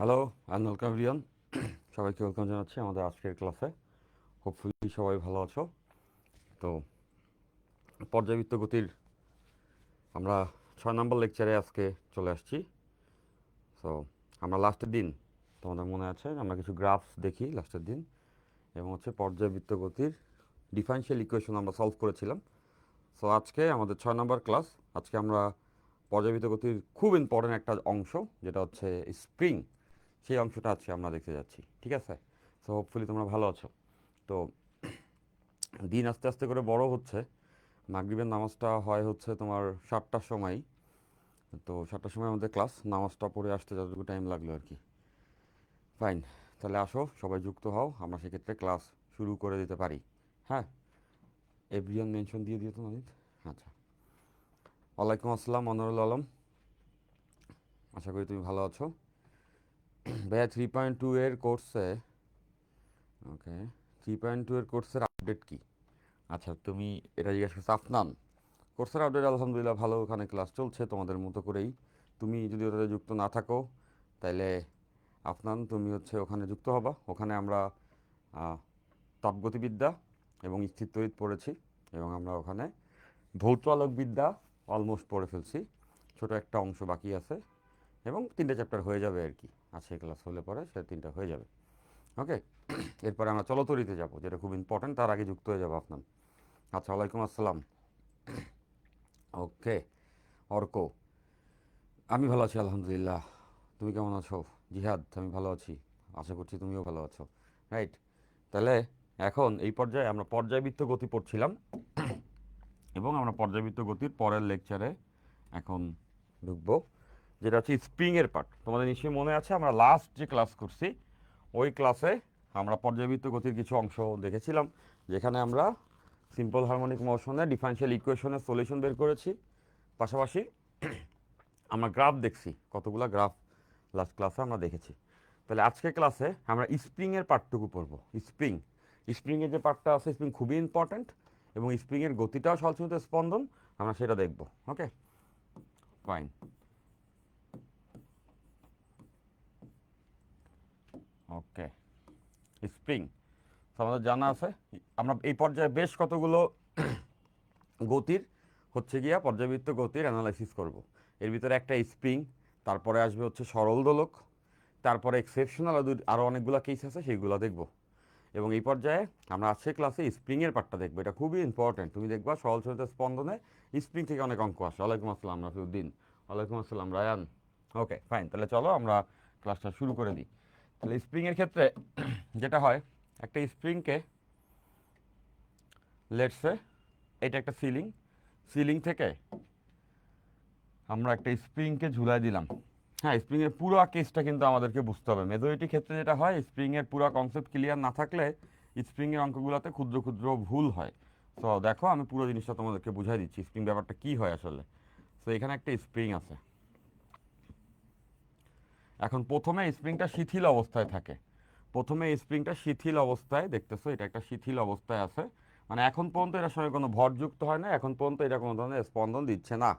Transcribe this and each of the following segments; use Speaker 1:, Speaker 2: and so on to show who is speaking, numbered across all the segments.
Speaker 1: Hello I welcome সবাইকে welcome জানাচ্ছি আমাদের আজকের ক্লাসে হোপফুলি সবাই ভালো আছো। তো পর্যাবৃত্ত গতির আমরা ছয় নম্বর লেকচারে আজকে চলে আসছি। সো আমরা লাস্টের দিন, তোমাদের মনে আছে? আমরা কিছু গ্রাফস দেখি লাস্টের দিন। এবং হচ্ছে পর্যাবৃত্ত গতির ডিফারেন্সিয়াল ইকুয়েশন আমরা সলভ করেছিলাম। সো আজকে আমাদের ছয় নম্বর ক্লাস আজকে আমরা পর্যাবৃত্ত গতির খুব ইম্পর্ট্যান্ট একটা অংশ, যেটা হচ্ছে স্প্রিং সেই অংশটা আজকে আমরা দেখতে যাচ্ছি, ঠিক আছে? সো হোপফুলি তোমরা ভালো আছো। তো, দিন আস্তে আস্তে করে বড় হচ্ছে। মাগরিবের নামাজটা হয় হচ্ছে তোমার সাতটার সময়। তো, সাতটার সময় আমাদের ক্লাস, নামাজটা পড়ে আসতে যতটুকু টাইম লাগল আর কি। ফাইন তাহলে আসো, সবাই যুক্ত হও, আমরা সেক্ষেত্রে ক্লাস শুরু করে দিতে পারি। হ্যাঁ? এভরিয়ান মেনশন দিয়ে দিও তো নানিত আচ্ছা। ওয়ালাইকুম আসসালাম মনোরুল আলম। আশা করি তুমি ভালো আছো। ভাইয়া থ্রি পয়েন্ট টু এর কোর্সে ওকে থ্রি পয়েন্ট টু এর কোর্সের আপডেট কি? আচ্ছা তুমি এটা জিজ্ঞাসা করছ, আফনান কোর্সের আপডেট আলহামদুলিল্লাহ ভালো, ওখানে ক্লাস চলছে তোমাদের মতো করেই। তুমি যদি ওটাতে যুক্ত না থাকো তাহলে আফনান, তুমি হচ্ছে ওখানে যুক্ত হবা। ওখানে আমরা তাপগতিবিদ্যা এবং স্থিরতড়িৎ পড়েছি এবং আমরা ওখানে ভৌত আলোকবিদ্যা অলমোস্ট পড়ে ফেলছি। ছোট একটা অংশ বাকি আছে। এবং তিনটে চ্যাপ্টার হয়ে যাবে আর কি। আজকে ক্লাস হলে পরে সে তিনটা হয়ে যাবে। ওকে এরপরে আমরা চলতরিতে যাব, যেটা খুব ইম্পর্ট্যান্ট তার আগে যুক্ত হয়ে যাব আপনার। আচ্ছা ওয়ালাইকুম আসসালাম। ওকে অর্ক, আমি ভালো আছি, আলহামদুলিল্লাহ। তুমি কেমন আছো? জিহাদ, আমি ভালো আছি। আশা করছি তুমিও ভালো আছো। রাইট তাহলে এখন এই পর্যায়ে আমরা পর্যায়বৃত্ত গতি পড়ছিলাম। এবং আমরা পর্যায়বৃত্ত গতির পরের লেকচারে এখন ঢুকবো। যেটা হচ্ছে স্প্রিংয়ের পার্ট তোমাদের নিশ্চয়ই মনে আছে, আমরা লাস্ট যে ক্লাস করছি, ওই ক্লাসে আমরা পর্যাবৃত্ত গতির কিছু অংশ দেখেছিলাম, যেখানে আমরা সিম্পল হারমোনিক মোশনে ডিফারেন্সিয়াল ইকুয়েশনের সলিউশন বের করেছি। পাশাপাশি আমরা গ্রাফ দেখছি, কতগুলো গ্রাফ লাস্ট ক্লাসে আমরা দেখেছি। তাহলে আজকে ক্লাসে আমরা স্প্রিংয়ের পার্টটুকু পড়ব স্প্রিং স্প্রিংয়ের যে পার্টটা আছে স্প্রিং খুবই ইম্পর্ট্যান্ট এবং স্প্রিংয়ের গতিটাও সলসমিত স্পন্দন, আমরা সেটা দেখব ওকে ফাইন ওকে। স্প্রিং আমাদের জানা আছে? আমরা এই পর্যায়ে বেশ কতগুলো গতির, হচ্ছে গিয়া পর্যাবৃত্ত গতির অ্যানালাইসিস করব। এর ভিতরে একটা স্প্রিং, তারপরে আসবে হচ্ছে সরল দোলক, তারপরে এক্সেপশনাল আরও অনেকগুলো কেস আছে, সেইগুলো দেখব। এবং এই পর্যায়ে আমরা আজকে ক্লাসে স্প্রিংয়ের পার্টটা দেখব। এটা খুবই ইম্পর্ট্যান্ট তুমি দেখবা সরল চরিত স্পন্দনে স্প্রিং থেকে অনেক অঙ্ক আসে। ওয়ালাইকুম আসসালাম, রাফিউদ্দিন। ওয়ালাইকুম আসসালাম, রায়ান। ওকে ফাইন তাহলে চলো আমরা ক্লাসটা শুরু করে দিই। তাহলে স্প্রিংয়ের ক্ষেত্রে যেটা হয়, একটা স্প্রিংকে লেটসে এটা একটা সিলিং সিলিং থেকে আমরা একটা স্প্রিংকে ঝুলাই দিলাম। হ্যাঁ স্প্রিংয়ের পুরো কেসটা কিন্তু আমাদেরকে বুঝতে হবে। মেজরিটি ক্ষেত্রে যেটা হয় স্প্রিংয়ের পুরো কনসেপ্ট ক্লিয়ার না থাকলে স্প্রিংয়ের অঙ্কগুলোতে ক্ষুদ্র ক্ষুদ্র ভুল হয়। তো দেখো, আমি পুরো জিনিসটা তোমাদেরকে বুঝাই দিচ্ছি স্প্রিং ব্যাপারটা কী হয় আসলে। তো এখানে একটা স্প্রিং আছে। এখন প্রথমে স্প্রিংটা শিথিল অবস্থায় থাকে। প্রথমে স্প্রিংটা শিথিল অবস্থায়, দেখতেছো এটা একটা শিথিল অবস্থায় আছে। মানে এখন পর্যন্ত এটার সঙ্গে কোনো ভরযুক্ত হয় না, এখন পর্যন্ত এটা কোনো ধরনের স্পন্দন দিচ্ছে না।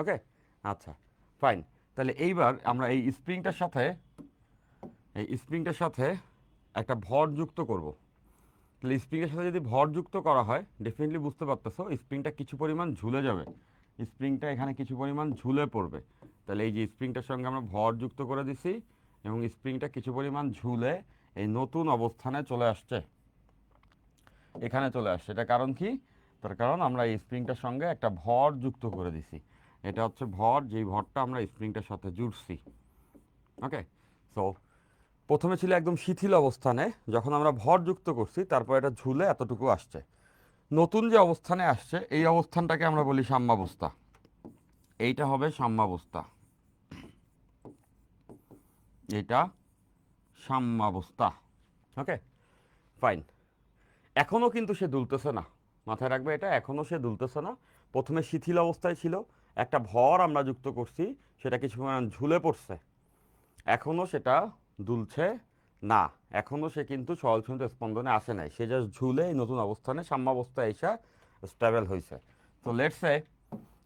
Speaker 1: ওকে আচ্ছা ফাইন তাহলে এইবার আমরা এই স্প্রিংটার সাথে, এই স্প্রিংটার সাথে একটা ভর যুক্ত করব। তাহলে স্প্রিংয়ের সাথে যদি ভর যুক্ত করা হয় ডেফিনেটলি বুঝতে পারতেছো স্প্রিংটা কিছু পরিমাণ ঝুলে যাবে। স্প্রিংটা এখানে কিছু পরিমাণ ঝুলে পড়বে। তাহলে এই যে স্প্রিংটার সঙ্গে আমরা ভর যুক্ত করে দিছি এবং স্প্রিংটা কিছু পরিমাণ ঝুলে এই নতুন অবস্থানে চলে আসছে। এখানে চলে আসছে। এটা কারণ কি? তার কারণ আমরা এই স্প্রিংটার সঙ্গে একটা ভর যুক্ত করে দিছি। এটা হচ্ছে ভর, যেই ভরটা আমরা স্প্রিংটার সাথে জুড়ছি। ওকে? সো প্রথমে ছিল একদম শিথিল অবস্থানে। যখন আমরা ভর যুক্ত করছি, তারপর এটা ঝুলে এতটুকু আসছে। নতুন যে অবস্থানে আসছে, এই অবস্থানটাকে আমরা বলি সাম্যাবস্থা। এইটা হবে সাম্যাবস্থা। এটা সাম্যাবস্থা। ওকে ফাইন এখনও কিন্তু সে দুলতেছে না। মাথায় রাখবে এটা এখনও সে দুলতেছে না। প্রথমে শিথিল অবস্থায় ছিল, একটা ভর আমরা যুক্ত করছি, সেটা কিছু পরিমাণ ঝুলে পড়ছে। এখনও সেটা দুলছে না। এখনও সে কিন্তু সহজন্ত স্পন্দনে আসে নাই। সে জাস্ট ঝুলে এই নতুন অবস্থানে সাম্যাবস্থায় এসে স্টেবল হয়েছে। তো লেটসে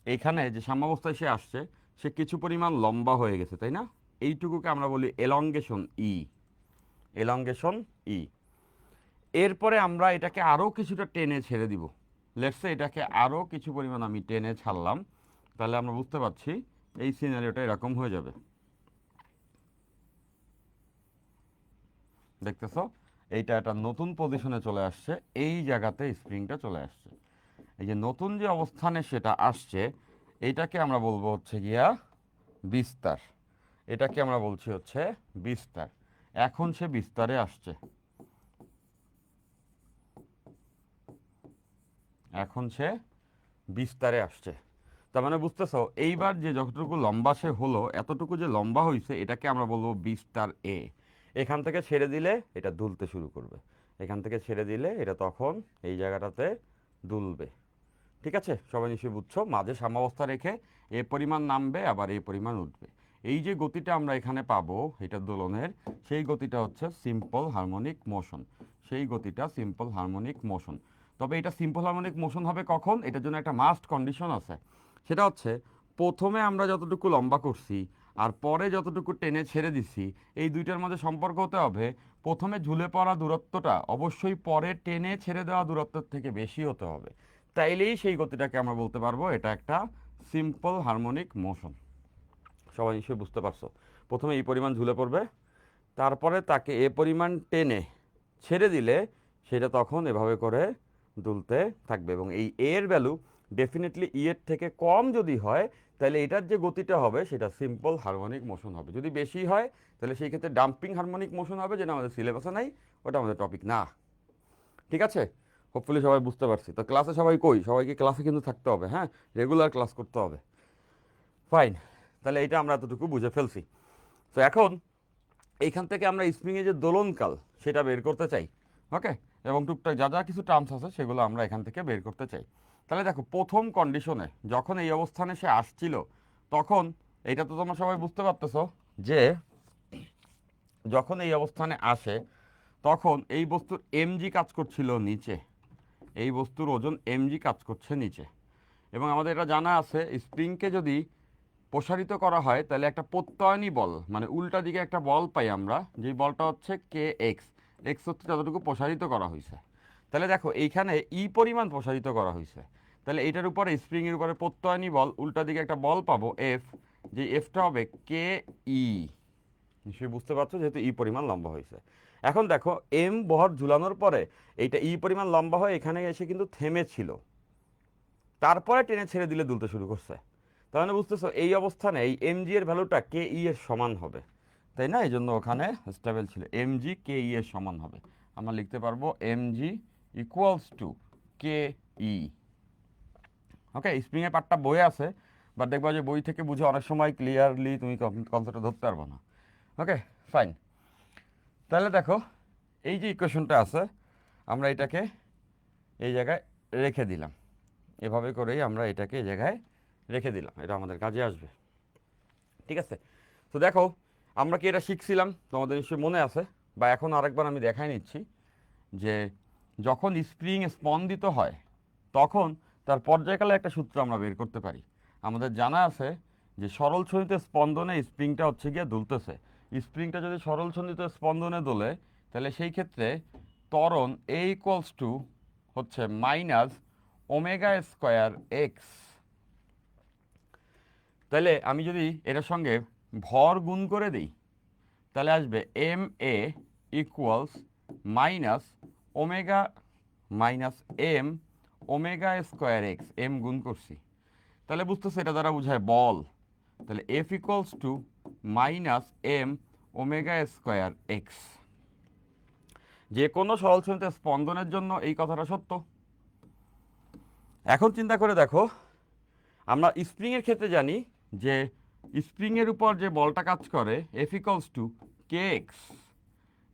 Speaker 1: এইখানে যে সাম্যাবস্থায় সে আসছে, সে কিছু পরিমাণ লম্বা হয়ে গেছে, তাই না? এইটুকুকে আমরা বলি এলঙ্গেশন ই এলঙ্গেশন ই এরপরে আমরা এটাকে আরও কিছুটা টেনে ছেড়ে দিব। লেটসে এটাকে আরও কিছু পরিমাণ আমি টেনে ছাড়লাম, তাহলে আমরা বুঝতে পারছি এই সিনারিওটা এরকম হয়ে যাবে। দেখতেছো? এইটা একটা নতুন পজিশনে চলে আসছে, এই জায়গাতে স্প্রিংটা চলে আসছে। এই যে নতুন যে অবস্থানে সেটা আসছে এইটাকে আমরা বলব হচ্ছে গিয়া বিস্তার। এটাকে আমরা বলছি হচ্ছে বিস্তার। এখন সে বিস্তারে আসছে। এখন সে বিস্তারে আসছে। তার মানে বুঝতেছো, এইবার যে যতটুকু লম্বা সে হলো, এতটুকু যে লম্বা হয়েছে এটাকে আমরা বলব বিস্তার এ। এখান থেকে ছেড়ে দিলে এটা দুলতে শুরু করবে। এখান থেকে ছেড়ে দিলে এটা তখন এই জায়গাটাতে দুলবে। ঠিক আছে? সবাই নিশ্চয়ই বুঝছ? মাঝে সাম্যাবস্থা রেখে এ পরিমাণ নামবে, আবার এই পরিমাণ উঠবে। এই যে গতিটা আমরা এখানে পাবো, এটা দোলনের, সেই গতিটা হচ্ছে সিম্পল হারমোনিক মোশন সেই গতিটা সিম্পল হারমোনিক মোশন তবে এটা সিম্পল হারমোনিক মোশন হবে কখন? এটার জন্য একটা মাস্ট কন্ডিশন আছে। সেটা হচ্ছে, প্রথমে আমরা যতটুকু লম্বা করছি আর পরে যতটুকু টেনে ছেড়ে দিছি, এই দুইটার মধ্যে সম্পর্ক হতে হবে। প্রথমে ঝুলে পড়া দূরত্বটা, অবশ্যই পরে টেনে ছেড়ে দেওয়া দূরত্বের থেকে বেশি হতে হবে। তাইলেই সেই গতিটাকে আমরা বলতে পারব, এটা একটা সিম্পল হারমোনিক মোশন সবাই নিশ্চয়ই বুঝতে পারছ। প্রথমে এই পরিমাণ ঝুলে পড়বে, তারপরে তাকে এ পরিমাণ টেনে ছেড়ে দিলে সেটা তখন এভাবে করে দুলতে থাকবে এবং এই এর ভ্যালু ডেফিনেটলি ই এর থেকে কম যদি হয়, তাহলে এটার যে গতিটা হবে সেটা সিম্পল হারমোনিক মোশন হবে। যদি বেশি হয়, তাহলে সেই ক্ষেত্রে ডাম্পিং হারমোনিক মোশন হবে যেটা আমাদের সিলেবাসে নাই, ওটা আমাদের টপিক না। ঠিক আছে? হোপফুলি সবাই বুঝতে পারছি। তো ক্লাসে সবাই কই? সবাইকে ক্লাসে কিন্তু থাকতে হবে হ্যাঁ? রেগুলার ক্লাস করতে হবে। ফাইন তাহলে এটা আমরা এতটুকু বুঝে ফেলছি। তো এখন এইখান থেকে আমরা স্প্রিংয়ে যে দোলনকাল, সেটা বের করতে চাই ওকে এবং টুকটাক যা যা কিছু টার্মস আছে, সেগুলো আমরা এখান থেকে বের করতে চাই। তাহলে দেখো, প্রথম কন্ডিশনে যখন এই অবস্থানে সে আসছিল, তখন এইটা তো তোমরা সবাই বুঝতে পারতেছো যে যখন এই অবস্থানে আসে, তখন এই বস্তুর এমজি কাজ করছিল নিচে। এই বস্তুর ওজন এমজি কাজ করছে নিচে। এবং আমাদের এটা জানা আছে স্প্রিংকে যদি প্রসারিত করা হয়, তাহলে একটা প্রত্যয়নী বল মানে উল্টা দিকে একটা বল পাই আমরা, যে বলটা হচ্ছে কে এক্স এক্স হচ্ছে যতটুকু প্রসারিত করা হয়েছে তাহলে দেখো, এইখানে ই পরিমাণ প্রসারিত করা হয়েছে তাহলে এটার উপরে স্প্রিংয়ের উপরে প্রত্যয়নী বল, উল্টা দিকে একটা বল পাবো এফ যে এফটা হবে কে ই নিশ্চয়ই বুঝতে পারছ যেহেতু ই পরিমাণ লম্বা হয়েছে এখন দেখো এম বহর ঝুলানোর পরে, এইটা ই পরিমাণ লম্বা হয়ে এখানে এসে কিন্তু থেমেছিল। তারপরে টেনে ছেড়ে দিলে দুলতে শুরু করছে। তাহলে বুঝতেছো, এই অবস্থানে এই এমজি এর ভ্যালুটা কে ই এর সমান হবে। তাই না? এই জন্য ওখানে স্টেবল ছিল। এমজি কে ই এর সমান হবে। আমরা লিখতে পারব MG equals to K E okay স্প্রিংয়ের পার্টটা বই আছে বাট দেখবা যে বই থেকে বুঝে অনেক সময় ক্লিয়ারলি তুমি কনসেপ্টটা ধরতে পারব না। ওকে ফাইন তাহলে দেখো, এই যে ইকুয়েশনটা আছে, আমরা এটাকে এই জায়গায় রেখে দিলাম। এভাবে করেই আমরা এটাকে এই জায়গায় রেখে দিলাম, এটা আমাদের কাজে আসবে। ঠিক আছে? তো দেখো, আমরা কি এটা শিখছিলাম? তোমাদের নিশ্চয়ই মনে আছে, বা এখন আরেকবার আমি দেখাই নিচ্ছি যে যখন স্প্রিং স্পন্দিত হয়, তখন তার পর্যায়কালে একটা সূত্র আমরা বের করতে পারি। আমাদের জানা আছে যে সরল ছন্দিত স্পন্দনে স্প্রিংটা হচ্ছে গিয়ে দুলতেছে। স্প্রিংটা যদি সরল ছন্দিত স্পন্দনে দোলে, তাহলে সেই ক্ষেত্রে ত্বরণ এ ইকুয়ালস টু হচ্ছে মাইনাস ওমেগা স্কোয়ার এক্স তাহলে আমি যদি এটার সঙ্গে ভর গুণ করে দিই, তাহলে আসবে M A equals minus omega minus M omega square X M গুণ করছি। তাহলে বুঝতেছে এটা দ্বারা বোঝায় বল। তাহলে F equals to minus M omega square X যে কোনো সরল শ্রেণীতে স্পন্দনের জন্য এই কথাটা সত্য। এখন চিন্তা করে দেখো, আমরা স্প্রিংয়ের ক্ষেত্রে জানি যে স্প্রিংয়ের উপর যে বলটা কাজ করে F equals to K X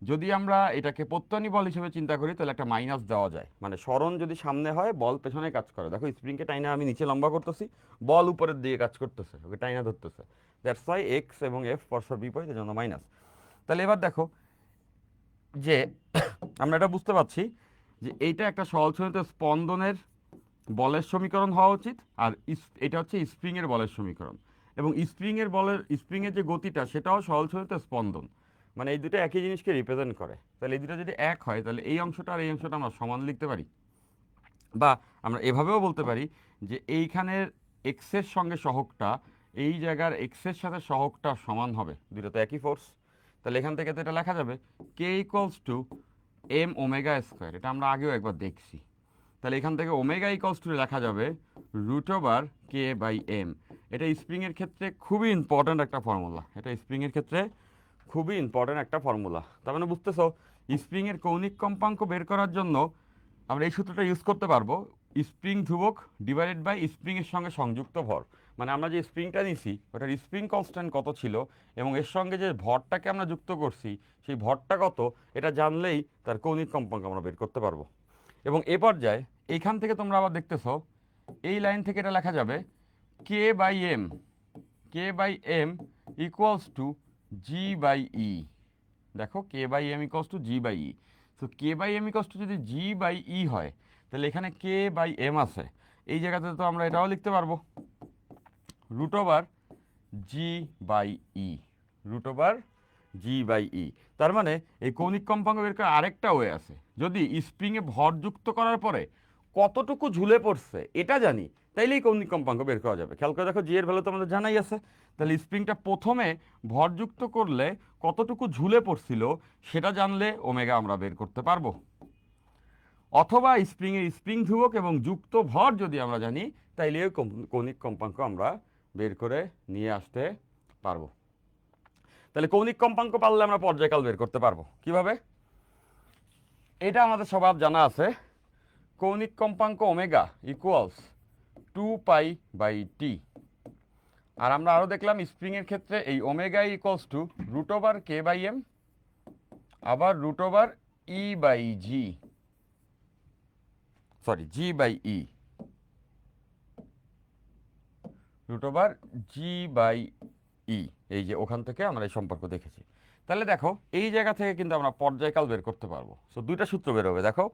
Speaker 1: যদি আমরা এটাকে প্রত্যয়নী বল হিসেবে চিন্তা করি, তাহলে একটা মাইনাস দেওয়া যায়। মানে স্মরণ যদি সামনে হয়, বল পেছনে কাজ করে। দেখো, স্প্রিংকে টাইনা আমি নিচে লম্বা করতেছি, বল উপরের দিকে কাজ করতেছে, ওকে টাইনা ধরতেছে। দ্যাটস ওয়াই এক্স এবং এফ পরস্পর বিপরীত জন্য মাইনাস তাহলে এবার দেখো যে আমরা এটা বুঝতে পারছি যে এইটা একটা ছড়িত স্পন্দনের বলের সমীকরণ হওয়া উচিত, আর এটা হচ্ছে স্প্রিংয়ের বলের সমীকরণ। এবং স্প্রিংয়ের বলের, স্প্রিংয়ের যে গতিটা, সেটাও চলিত স্পন্দন। মানে এই দুটো একই জিনিসকে রিপ্রেজেন্ট করে। তাহলে এই দুটো যদি এক হয়, তাহলে এই অংশটা আর এই অংশটা আমরা সমান লিখতে পারি। বা আমরা এভাবেও বলতে পারি যে এইখানের এক্সের সঙ্গে সহকটা এই জায়গার এক্সের সাথে সহকটা সমান হবে। দুটো তো একই ফোর্স তাহলে এখান থেকে তো এটা লেখা যাবে। K equals to M omega square এটা আমরা আগেও একবার দেখছি। তাহলে এখান থেকে ওমেগা ইকলস টু লেখা যাবে root over K by M এটা স্প্রিংয়ের ক্ষেত্রে খুবই ইম্পর্ট্যান্ট একটা ফর্মুলা এটা স্প্রিংয়ের ক্ষেত্রে খুবই ইম্পর্ট্যান্ট একটা ফর্মুলা তার মানে বুঝতেছো স্প্রিংয়ের কৌণিক কম্পাঙ্ক বের করার জন্য আমরা এই সূত্রটা ইউজ করতে পারব। স্প্রিং ধ্রুবক ডিভাইডেড বাই স্প্রিংয়ের সঙ্গে সংযুক্ত ভর। মানে আমরা যে স্প্রিংটা নিছি, ওটার স্প্রিং কনস্ট্যান্ট কত ছিল এবং এর সঙ্গে যে ভরটাকে আমরা যুক্ত করছি, সেই ভরটা কত, এটা জানলেই তার কৌণিক কম্পাঙ্ক আমরা বের করতে পারব। এবং এ পর্যায়ে এইখান থেকে তোমরা আবার দেখতেছো, এই লাইন থেকে এটা লেখা যাবে K by M K by M equals to G by E দেখো K by M equals to G by E তো K by M equals to যদি জি বাই ই হয়, তাহলে এখানে কে বাই এম আছে। এই জায়গাতে তো আমরা এটাও লিখতে পারব। Root over G by E root over G by E তার মানে এই কৌণিক কম্পাঙ্ক বের করার আরেকটা ওয়ে আছে। যদি স্প্রিংয়ে ভর যুক্ত করার পরে কতটুকু ঝুলে পড়ছে, এটা জানি। তাইলেই কৌণিক কম্পাঙ্ক বের করা যাবে। খেয়াল করে দেখো জি এর ভ্যালু তো আমাদের জানাই আছে। তাহলে স্প্রিংটা প্রথমে ভরযুক্ত করলে কতটুকু ঝুলে পড়ছিল, সেটা জানলে ওমেগা আমরা বের করতে পারব। অথবা স্প্রিংয়ের স্প্রিং ধ্রুবক এবং যুক্ত ভর যদি আমরা জানি, তাইলে কৌণিক কম্পাঙ্ক আমরা বের করে নিয়ে আসতে পারব। তাহলে কৌণিক কম্পাঙ্ক পারলে আমরা পর্যায়কাল বের করতে পারব। কীভাবে? এটা আমাদের স্বভাব জানা আছে। কৌণিক কম্পাঙ্ক omega equals to pi by T আর আমরা আরও দেখলাম স্প্রিংয়ের ক্ষেত্রে এই omega equals to root over K by M আবার root over E by G sorry G by E root over G by E এই যে ওখান থেকে আমরা এই সম্পর্ক দেখেছি। তাহলে দেখো, এই জায়গা থেকে কিন্তু আমরা পর্যায়কাল বের করতে পারব। সো দুইটা সূত্র বের হবে, দেখো।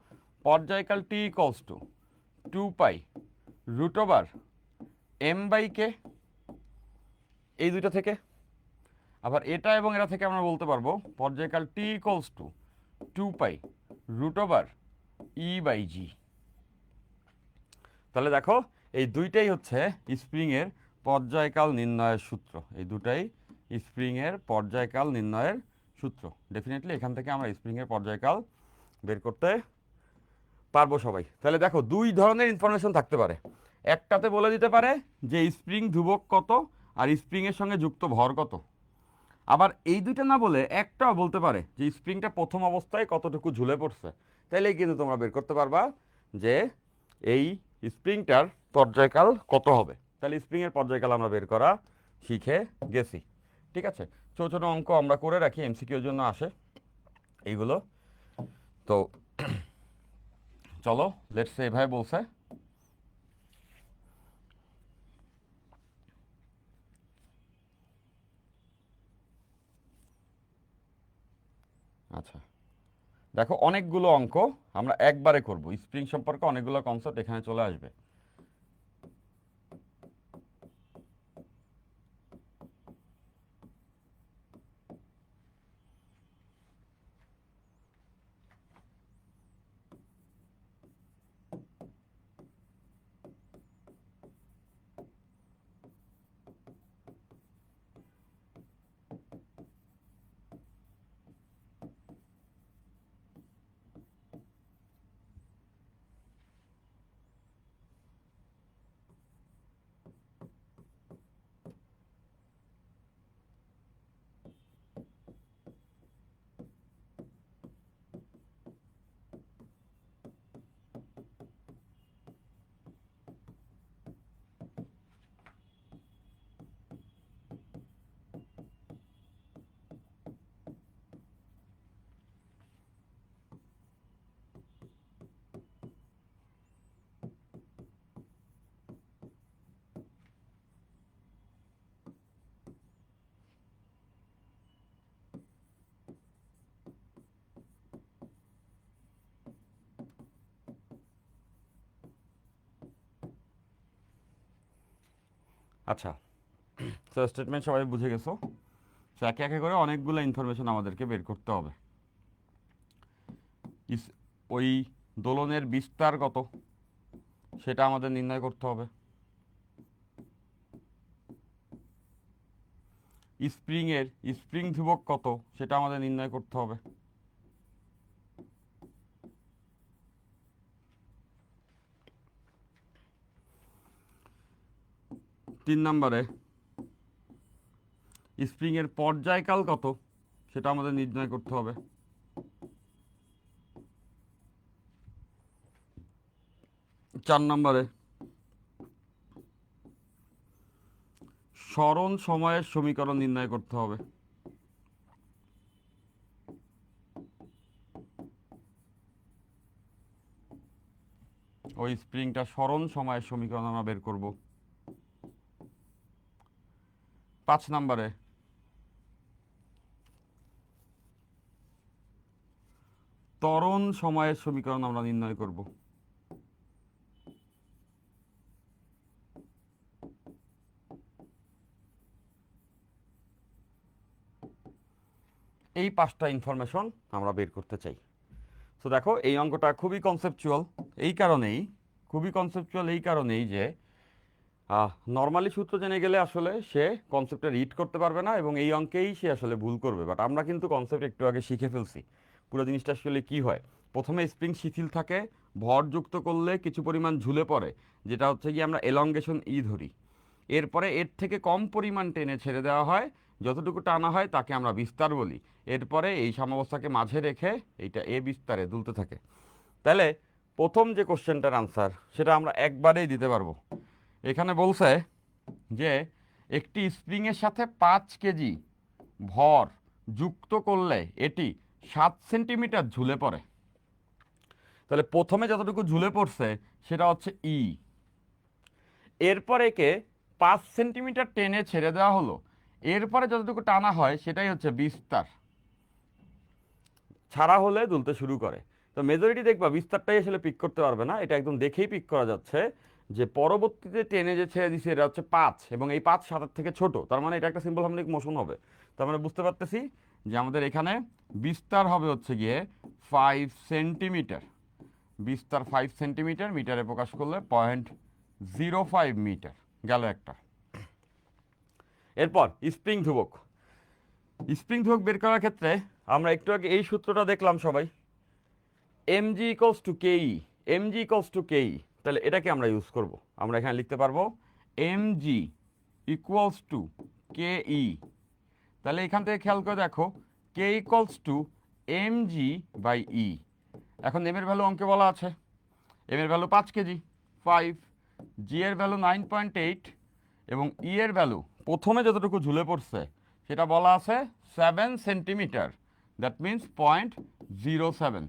Speaker 1: পর্যায়কাল T equals to two pi root over M by K এই দুইটা থেকে। আবার এটা এবং এটা থেকে আমরা বলতে পারব, পর্যায়কাল T equals to two pi root over E by G তাহলে দেখো, এই দুইটাই হচ্ছে স্প্রিংয়ের পর্যায়কাল নির্ণয়ের সূত্র। এই দুটাই স্প্রিংয়ের পর্যায়কাল নির্ণয়ের সূত্র। ডেফিনেটলি এখান থেকে আমরা স্প্রিংয়ের পর্যায়কাল বের করতে পারব সবাই। তাহলে দেখো, দুই ধরনের ইনফরমেশন থাকতে পারে। একটাতে বলে দিতে পারে যে স্প্রিং ধ্রুবক কত আর স্প্রিংয়ের সঙ্গে যুক্ত ভর কত। আবার এই দুইটা না বলে একটাও বলতে পারে যে স্প্রিংটা প্রথম অবস্থায় কতটুকু ঝুলে পড়ছে। তাইলেই কিন্তু তোমরা বের করতে পারবা যে এই স্প্রিংটার পর্যায়কাল কত হবে। তাহলে স্প্রিংয়ের পর্যায়কাল আমরা বের করা শিখে গেছি। ঠিক আছে? ছোটো ছোটো অঙ্ক আমরা করে রাখি এমসিকিউর জন্য আসে। এইগুলো। তো চলো লেটস এভাবে বলছে। আচ্ছা। দেখো, অনেকগুলো অঙ্ক আমরা একবারে করব। স্প্রিং সম্পর্কে অনেকগুলো কনসেপ্ট এখানে চলে আসবে। আচ্ছা। সো স্টেটমেন্ট সবাই বুঝে গেছো? সো একে একে করে অনেকগুলো ইনফরমেশন আমাদেরকে বের করতে হবে। ওই দোলনের বিস্তার কত? সেটা আমাদের নির্ণয় করতে হবে। স্প্রিংয়ের, স্প্রিং ধ্রুবক কত? সেটা আমাদের নির্ণয় করতে হবে। তিন নম্বরে। স্প্রিংয়ের পর্যায়কাল কত? সেটা আমাদের নির্ণয় করতে হবে। চার নম্বরে। স্মরণ সময়ের সমীকরণ নির্ণয় করতে হবে। ওই স্প্রিংটা স্মরণ সময়ের সমীকরণ আমরা বের করব। পাঁচ নম্বরে। ত্বরণ সময়ের সমীকরণ আমরা নির্ণয় করব। এই পাঁচটা ইনফরমেশন আমরা বের করতে চাই। তো দেখো, এই অঙ্কটা খুবই কনসেপচুয়াল এই কারণেই, খুবই কনসেপচুয়াল এই কারণেই যে নর্মালি সূত্র জেনে গেলে আসলে সে কনসেপ্টটা রিড করতে পারবে না এবং এই অঙ্কেই সে আসলে ভুল করবে। বাট আমরা কিন্তু কনসেপ্ট একটু আগে শিখে ফেলছি, পুরো জিনিসটা আসলে কি হয়? প্রথমে স্প্রিং শিথিল থাকে ভর যুক্ত করলে কিছু পরিমাণ ঝুলে পড়ে, যেটা হচ্ছে কি আমরা এলঙ্গেশন ই ধরি। এরপরে এর থেকে কম পরিমাণ টেনে ছেড়ে দেওয়া হয়, যতটুকু টানা হয় তাকে আমরা বিস্তার বলি। এরপরে এই সাম্যাবস্থাকে মাঝে রেখে এইটা এ বিস্তারে দুলতে থাকে। তাহলে প্রথম যে কোশ্চেনটার আনসার সেটা আমরা একবারেই দিতে পারব। এখানে বলছে যে একটি স্প্রিংয়ের সাথে পাঁচ কেজি ভর যুক্ত করলে এটি সাত সেন্টিমিটার ঝুলে পড়ে। তাহলে প্রথমে যতটুকু ঝুলে পড়ছে সেটা হচ্ছে ই এরপর একে পাঁচ সেন্টিমিটার টেনে ছেড়ে দেওয়া হলো। এরপরে যতটুকু টানা হয় সেটাই হচ্ছে বিস্তার। ছাড়া হলে দুলতে শুরু করে। তো মেজরিটি দেখবা বিস্তারটাই আসলে পিক করতে পারবে না। এটা একদম দেখেই পিক করা যাচ্ছে। যে পরবর্তীতে টেনে যে ছেড়ে দিছে, এটা হচ্ছে পাঁচ এবং এই পাঁচ সাতের থেকে ছোট। তার মানে এটা একটা সিম্পল হার্মোনিক মোশন হবে। তার মানে বুঝতে পারতেছি যে আমাদের এখানে বিস্তার হবে হচ্ছে গিয়ে ফাইভ সেন্টিমিটার বিস্তার ফাইভ সেন্টিমিটার মিটারে প্রকাশ করলে পয়েন্ট জিরো ফাইভ মিটার গেল একটা। এরপর স্প্রিং ধ্রুবক। স্প্রিং ধ্রুবক বের করার ক্ষেত্রে আমরা একটু আগে এই সূত্রটা দেখলাম সবাই। M G equals to K E M G equals to K E তাহলে এটাকে আমরা ইউজ করব। আমরা এখানে লিখতে পারব M G equals to K E তাহলে এখান থেকে খেয়াল করে দেখো K equals to M G by E এখন এম এর ভ্যালু অঙ্কে বলা আছে। এম এর ভ্যালু পাঁচ কেজি ফাইভ জি এর ভ্যালু নাইন পয়েন্ট এইট এবং ই এর ভ্যালু প্রথমে যতটুকু ঝুলে পড়ছে, সেটা বলা আছে seven centimetre that means point zero seven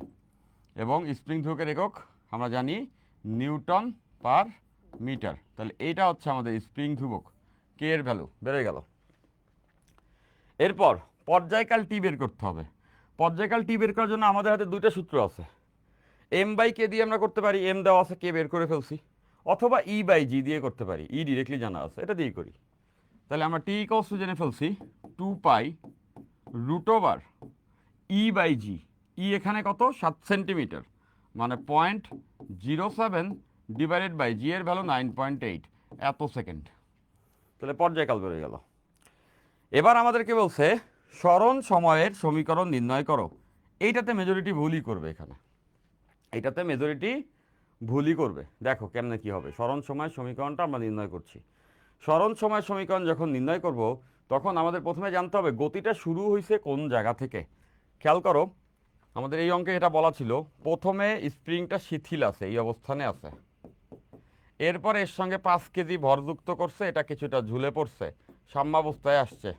Speaker 1: এবং স্প্রিং ধ্রুবকের একক, আমরা জানি নিউটন পার মিটার। তাহলে এইটা হচ্ছে আমাদের স্প্রিং ধ্রুবক। কে এর ভ্যালু বেড়ে গেল। এরপর পর্যায়কাল টি বের করতে হবে। পর্যায়কাল টি বের করার জন্য আমাদের হাতে দুইটা সূত্র আছে। এম বাই কে দিয়ে আমরা করতে পারি এম দেওয়া আছে কে বের করে ফেলছি। অথবা ই বাই জি দিয়ে করতে পারি। ই ডিরেক্টলি জানা আছে, এটা দিয়েই করি। তাহলে আমরা টি কস জেনে ফেলছি two pi root over E by G E এখানে কত? সাত সেন্টিমিটার মানে point zero seven divided by G এর ভ্যালু নাইন পয়েন্ট এইট এত সেকেন্ড তাহলে পর্যায়কাল বেড়ে গেল। এবার আমাদেরকে বলছে, স্মরণ সময়ের সমীকরণ নির্ণয় করো। এইটাতে মেজরিটি ভুলই করবে এখানে। এইটাতে মেজরিটি ভুলই করবে। দেখো কেমনে কি হবে। স্মরণ সময়ের সমীকরণটা আমরা নির্ণয় করছি। স্মরণ সময়ের সমীকরণ যখন নির্ণয় করব, তখন আমাদের প্রথমে জানতে হবে গতিটা শুরু হয়েছে কোন জায়গা থেকে। খেয়াল করো আমাদের এই অঙ্কে এটা বলা ছিল, প্রথমে স্প্রিংটা শিথিল আছে, এই অবস্থানে আছে। এরপর এর সঙ্গে পাঁচ কেজি ভরযুক্ত করছে, এটা কিছুটা ঝুলে পড়ছে, সাম্যাবস্থায় আসছে।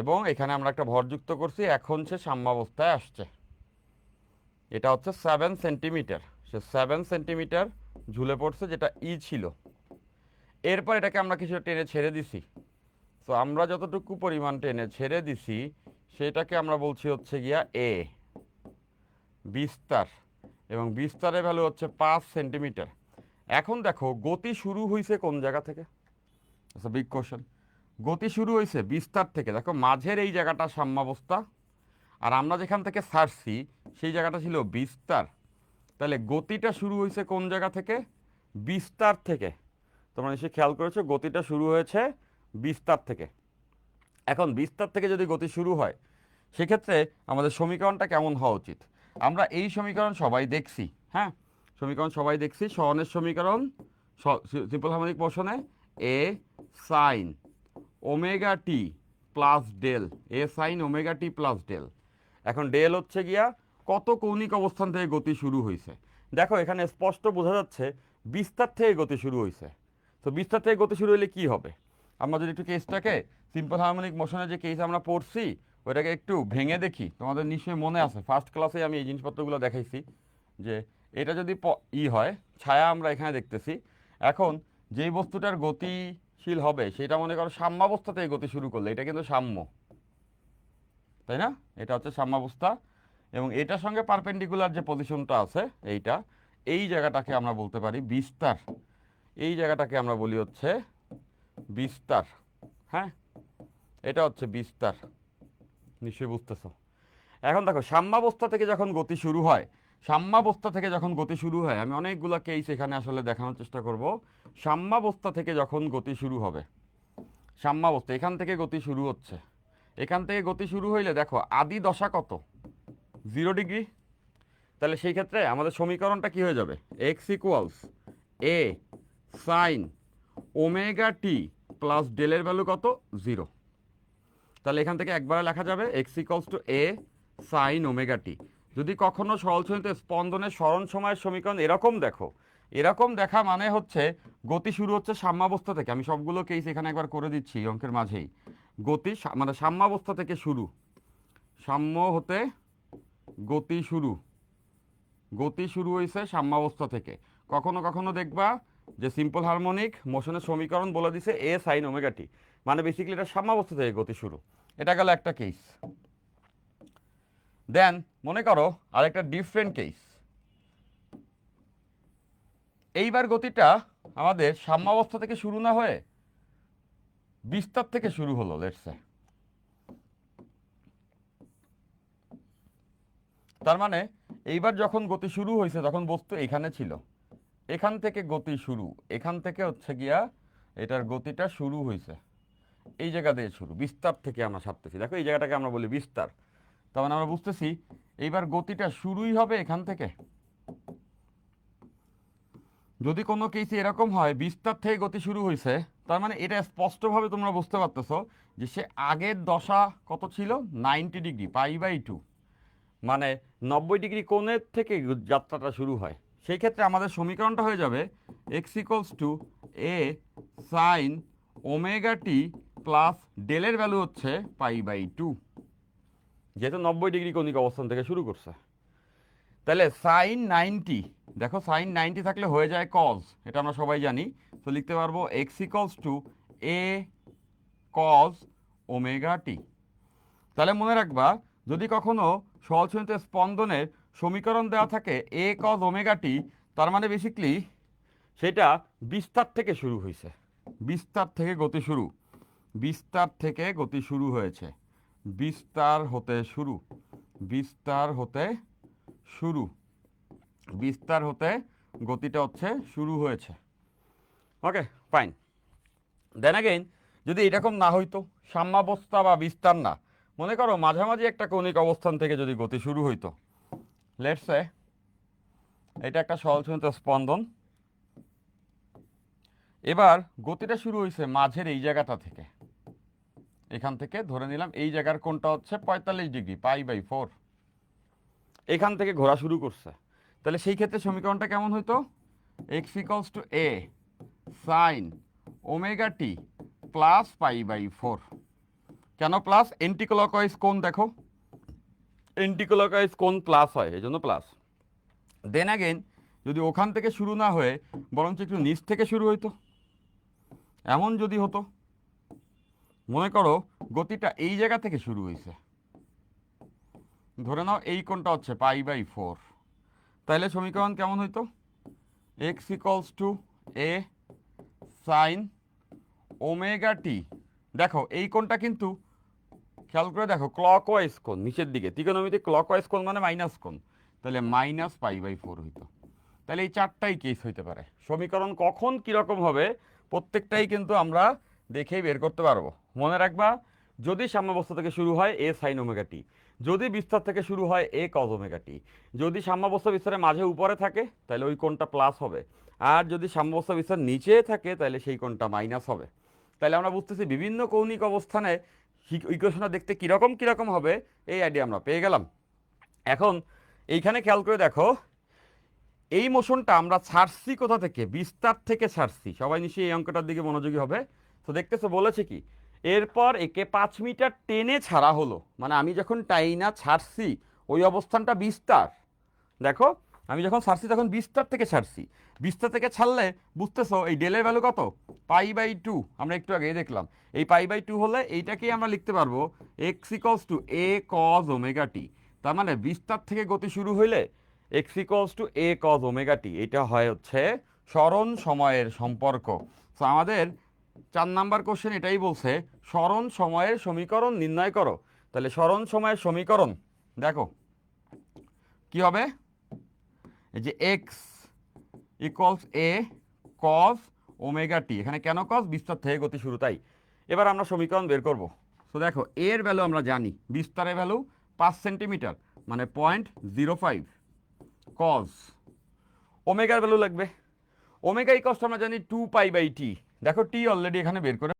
Speaker 1: এবং এখানে আমরা একটা ভরযুক্ত করছি, এখন সে সাম্যাবস্থায় আসছে। এটা হচ্ছে সেভেন সেন্টিমিটার সে সেভেন সেন্টিমিটার ঝুলে পড়ছে, যেটা ই ছিল। এরপর এটাকে আমরা কিছু টেনে ছেড়ে দিছি। তো আমরা যতটুকু পরিমাণ টেনে ছেড়ে দিছি সেটাকে আমরা বলছি হচ্ছে গিয়া এ বিস্তার। এবং বিস্তারের ভ্যালু হচ্ছে পাঁচ সেন্টিমিটার এখন দেখো, গতি শুরু হয়েছে কোন জায়গা থেকে? আচ্ছা বিগ কোশ্চেন গতি শুরু হয়েছে বিস্তার থেকে। দেখো, মাঝের এই জায়গাটা সাম্যাবস্থা। আর আমরা যেখান থেকে সারছি, সেই জায়গাটা ছিল বিস্তার। তাহলে গতিটা শুরু হয়েছে কোন জায়গা থেকে? বিস্তার থেকে। তোমরা নিশ্চয়ই খেয়াল করেছ, গতিটা শুরু হয়েছে বিস্তার থেকে। এখন বিস্তার থেকে যদি গতি শুরু হয় সেক্ষেত্রে আমাদের সমীকরণটা কেমন হওয়া উচিত? আমরা এই সমীকরণ সবাই দেখছি হ্যাঁ? সমীকরণ সবাই দেখছি সহনের সমীকরণ simple harmonic মোশনে A sine omega T plus del A sine omega T plus del এখন ডেল হচ্ছে গিয়া কত কৌণিক অবস্থান থেকে গতি শুরু হয়েছে দেখো, এখানে স্পষ্ট বোঝা যাচ্ছে বিস্তার থেকে গতি শুরু হয়েছে তো বিস্তার থেকে গতি শুরু হলে কি হবে? আমরা যদি একটু কেসটাকে সিম্পল হারমোনিক মোশনের যে কেস আমরা পড়ছি ওইটাকে একটু ভেঙে দেখি। তোমাদের নিশ্চয়ই মনে আছে। ফার্স্ট ক্লাসে আমি এই জিনিসপত্রগুলো দেখাইছি যে এটা যদি ই হয়, ছায়া আমরা এখানে দেখতেছি। এখন যেই বস্তুটার গতিশীল হবে, সেটা মনে করো সাম্যাবস্থা থেকে গতি শুরু করলে। এটা কিন্তু সাম্য। তাই না? এটা হচ্ছে সাম্যাবস্থা। এবং এটার সঙ্গে পারপেন্ডিকুলার যে পজিশনটা আছে, এইটা, এই জায়গাটাকে আমরা বলতে পারি বিস্তার। এই জায়গাটাকে আমরা বলি হচ্ছে বিস্তার। হ্যাঁ? এটা হচ্ছে বিস্তার। নিশ্চয়ই বুঝতেছো এখন দেখো, সাম্যাবস্থা থেকে যখন গতি শুরু হয়, সাম্যাবস্থা থেকে যখন গতি শুরু হয়, আমি অনেকগুলো কেস এখানে আসলে দেখানোর চেষ্টা করব। সাম্যাবস্থা থেকে যখন গতি শুরু হবে, সাম্যাবস্থা, এখান থেকে গতি শুরু হচ্ছে। এখান থেকে গতি শুরু হইলে দেখো, আদি দশা কত? Zero degree? তাহলে সেই ক্ষেত্রে আমাদের সমীকরণটা কি হয়ে যাবে? X equals a sine omega t plus ডেলের ভ্যালু কত? জিরো। তাহলে এখান থেকে একবারে লেখা যাবে x equals to a sine omega t যদি কখনো সরলছনিতে স্পন্দনের স্মরণ সময়ের সমীকরণ এরকম দেখো, এরকম দেখা মানে হচ্ছে গতি শুরু হচ্ছে সাম্যাবস্থা থেকে। আমি সবগুলো কেস এখানে একবার করে দিচ্ছি অঙ্কের মাঝেই। গতি মানে সাম্যাবস্থা থেকে শুরু। সাম্য হতে গতি শুরু। গতি শুরু হয়েছে সাম্যাবস্থা থেকে। কখনো কখনো দেখবা যে সিম্পল হারমোনিক মোশনের সমীকরণ বলে দিছে এ সাইন ওমেগাটি মানে বেসিক্যালি এটা সাম্যাবস্থা থেকে গতি শুরু। এটা গেল একটা কেস দেন মনে করো আরেকটা ডিফারেন্ট কেস এইবার গতিটা আমাদের সাম্যাবস্থা থেকে শুরু না হয়ে বিস্তার থেকে শুরু হলো লেটসে তার মানে এইবার যখন গতি শুরু হয়েছে, তখন বস্তু এখানে ছিল। এখান থেকে গতি শুরু। এখান থেকে হচ্ছে গিয়া এটার গতিটা শুরু হয়েছে। এই জায়গা দিয়ে শুরু, বিস্তার থেকে আমরা ছাড়তেছি। দেখো এই জায়গাটাকে আমরা বলি বিস্তার। তার মানে আমরা বুঝতেছি, এইবার গতিটা শুরুই হবে এখান থেকে। যদি কোনো কেসে এরকম হয়, বিস্তার থেকে গতি শুরু হয়েছে তার মানে এটা স্পষ্টভাবে তোমরা বুঝতে পারতেছো যে সে আগের দশা কত ছিল? Ninety degree, pi by two. মানে নব্বই ডিগ্রি কোণের থেকে যাত্রাটা শুরু হয়। সেই ক্ষেত্রে আমাদের সমীকরণটা হয়ে যাবে x to a sine omega t plus ডেলের ভ্যালু হচ্ছে পাই বাই টু। যেহেতু নব্বই ডিগ্রি কৌণিক অবস্থান থেকে শুরু করছে। তাহলে সাইন নাইনটি, দেখো সাইন নাইনটি থাকলে হয়ে যায় কজ এটা আমরা সবাই জানি। তো লিখতে পারব x equals to a cos omega t তাহলে মনে রাখবা, যদি কখনো সহজনীত স্পন্দনের সমীকরণ দেওয়া থাকে এ কজ ওমেগা টি তার মানে বেসিকলি সেটা বিস্তার থেকে শুরু হয়েছে বিস্তার থেকে গতি শুরু। বিস্তার থেকে গতি শুরু হয়েছে। বিস্তার হতে শুরু। বিস্তার হতে শুরু। বিস্তার হতে গতিটা হচ্ছে শুরু হয়েছে। ওকে ফাইন দেন অ্যাগেইন যদি এরকম না হইতো, সাম্যাবস্থা বা বিস্তার না, মনে করো মাঝামাঝি একটা কৌণিক অবস্থান থেকে যদি গতি শুরু হইতো লেটসে এটা একটা সহজনিত স্পন্দন এবার গতিটা শুরু হয়েছে মাঝের এই জায়গাটা থেকে। এখান থেকে ধরে নিলাম এই জায়গার কোনটা হচ্ছে পঁয়তাল্লিশ ডিগ্রি, পাই বাই ফোর। এখান থেকে ঘোরা শুরু করছে। তাহলে সেই ক্ষেত্রে সমীকরণটা কেমন হইতো? X equals to a sine omega t plus pi by four কেন প্লাস এন্টিক্লকওয়াইজ কোন দেখো। এন্টিক্লকওয়াইজ কোন প্লাস হয়, এই জন্য প্লাস দেন অ্যাগেন যদি ওখান থেকে শুরু না হয়ে, বরঞ্চ একটু নিচ থেকে শুরু হইতো। এমন যদি হতো, মনে করো গতিটা এই জায়গা থেকে শুরু হয়েছে। ধরে নাও এই কোণটা হচ্ছে পাই বাই ফোর। তাহলে সমীকরণ কেমন হইতো? X equals to a sine omega t দেখো, এই কোণটা কিন্তু, খেয়াল করে দেখো ক্লকওয়াইজ কোণ, নিচের দিকে। ত্রিকোণমিতি ক্লকওয়াইজ কোণ মানে মাইনাস কোণ। তাহলে মাইনাস পাই বাই ফোর হইতো। তাহলে এই চারটাই কেস হইতে পারে। সমীকরণ কখন কীরকম হবে? প্রত্যেকটাই কিন্তু আমরা দেখেই বের করতে পারব। মনে রাখবা, যদি সাম্যাবস্থা থেকে শুরু হয় এ সাইন ওমেগা টি যদি বিস্তার থেকে শুরু হয় এ কজ ওমেগা টি যদি সাম্যাবস্থা বিস্তারের মাঝে উপরে থাকে, তাহলে ওই কোণটা প্লাস হবে। আর যদি সাম্যাবস্থা বিস্তার নিচে থাকে, তাহলে সেই কোণটা মাইনাস হবে। তাহলে আমরা বুঝতেছি বিভিন্ন কৌণিক অবস্থানে ইকুয়েশনটা দেখতে কীরকম কীরকম হবে, এই আইডিয়া আমরা পেয়ে গেলাম। এখন এইখানে খেয়াল করে দেখো এই মোশনটা আমরা ছাড়ছি কোথা থেকে? বিস্তার থেকে ছাড়ছি। সবাই নিশ্চয়ই এই অঙ্কটার দিকে মনোযোগী হবে। তো দেখতেছো, বলেছে কি, এরপর একে পাঁচ মিটার টেনে ছাড়া হলো। মানে আমি যখন টাইনা ছাড়ছি, ওই অবস্থানটা বিস্তার। দেখো, আমি যখন ছাড়ছি তখন বিস্তার থেকে ছাড়ছি। বিস্তার থেকে ছাড়লে, বুঝতেছো, এই ডেলের ভ্যালু কত? পাই বাই টু আমরা একটু আগেই দেখলাম। এই পাই বাই টু হলে এইটাকেই আমরা লিখতে পারব x equals to a cos omega t তার মানে বিস্তার থেকে গতি শুরু হইলে x equals to a cos omega t এটা হয় হচ্ছে স্মরণ সময়ের সম্পর্ক। তো আমাদের চার নাম্বার কোশ্চেন এটাই বলছে, স্মরণ সময়ের সমীকরণ নির্ণয় করো। তাহলে স্মরণ সময়ের সমীকরণ, দেখো, কি হবে? যে x equals a cos omega t এখানে কেন কস বিস্তার থেকে গতি শুরু, তাই। এবার আমরা সমীকরণ বের করব। তো দেখো এর ভ্যালু আমরা জানি, বিস্তারের ভ্যালু পাঁচ সেন্টিমিটার মানে পয়েন্ট জিরো ফাইভ কস ওমেগার ভ্যালু লাগবে। ওমেগা ইকসটা আমরা জানি টু পাই বাই টি দেখো টি অলরেডি এখানে বের করে